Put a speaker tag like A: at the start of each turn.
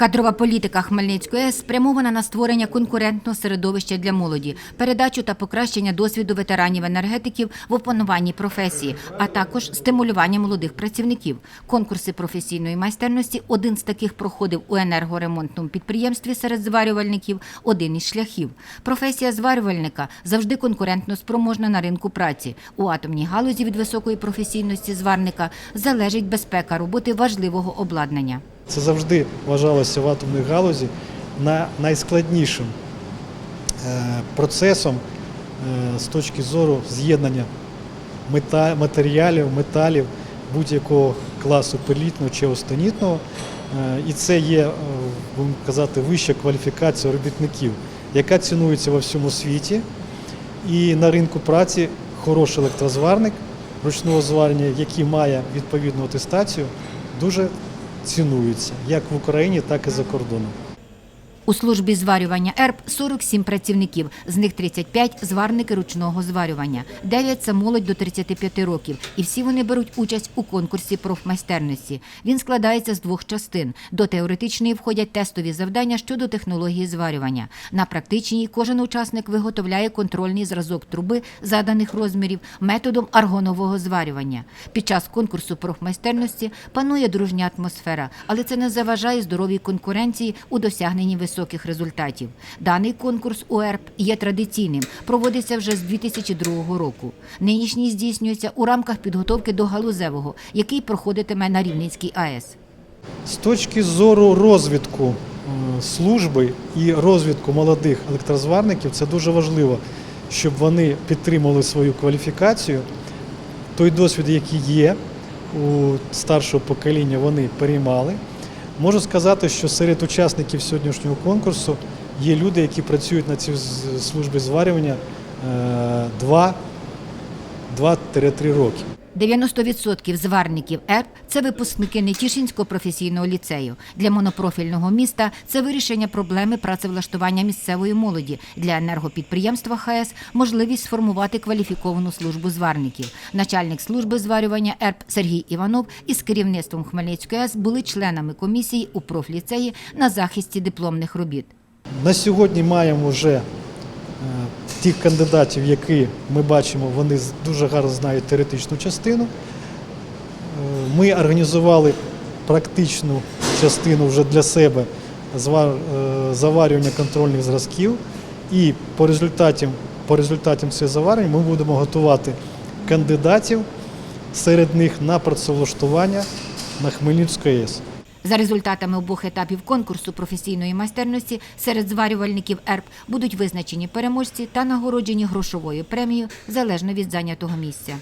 A: Кадрова політика Хмельницької спрямована на створення конкурентного середовища для молоді, передачу та покращення досвіду ветеранів енергетиків в опануванні професії, а також стимулювання молодих працівників. Конкурси професійної майстерності один з таких проходив у енергоремонтному підприємстві серед зварювальників. Один із шляхів. Професія зварювальника завжди конкурентно спроможна на ринку праці. У атомній галузі від високої професійності зварника залежить безпека роботи важливого обладнання.
B: Це завжди вважалося в атомній галузі на найскладнішим е, процесом е, з точки зору з'єднання матеріалів, металів будь-якого класу пелітного чи останітного. Е, І це є, будемо казати, вища кваліфікація робітників, яка цінується во всьому світі. І на ринку праці хороший електрозварник ручного зварення, який має відповідну атестацію, дуже цінується як в Україні, так і за кордоном.
A: У службі зварювання ЕРП 47 працівників, з них 35 – зварники ручного зварювання, 9 – це молодь до 35 років, і всі вони беруть участь у конкурсі профмайстерності. Він складається з двох частин. До теоретичної входять тестові завдання щодо технології зварювання. На практичній кожен учасник виготовляє контрольний зразок труби заданих розмірів методом аргонового зварювання. Під час конкурсу профмайстерності панує дружня атмосфера, але це не заважає здоровій конкуренції у досягненні високих результатів. Даний конкурс УЕРП є традиційним, проводиться вже з 2002 року. Нинішній здійснюється у рамках підготовки до галузевого, який проходитиме на Рівненській АЕС.
B: З точки зору розвитку е, служби і розвитку молодих електрозварників, це дуже важливо, щоб вони підтримали свою кваліфікацію. Той досвід, який є у старшого покоління, вони переймали. Можу сказати, що серед учасників сьогоднішнього конкурсу є люди, які працюють на цій службі зварювання е, 2-3 роки.
A: 90% зварників ЕРП – це випускники Нетішинського професійного ліцею. Для монопрофільного міста це вирішення проблеми працевлаштування місцевої молоді. Для енергопідприємства ХАЕС – можливість сформувати кваліфіковану службу зварників. Начальник служби зварювання ЕРП Сергій Іванов із керівництвом Хмельницької АЕС були членами комісії у профліцеї на захисті дипломних робіт.
B: На сьогодні маємо вже е, тих кандидатів, які ми бачимо, вони дуже гарно знають теоретичну частину. Е, Ми організували практичну частину вже для себе е, заварювання контрольних зразків. І по результатам, по результатам цього заварення ми будемо готувати кандидатів серед них на працевлаштування на Хмельницьку АЕС.
A: За результатами обох етапів конкурсу професійної майстерності серед зварювальників ЕРП будуть визначені переможці та нагороджені грошовою премією залежно від зайнятого місця.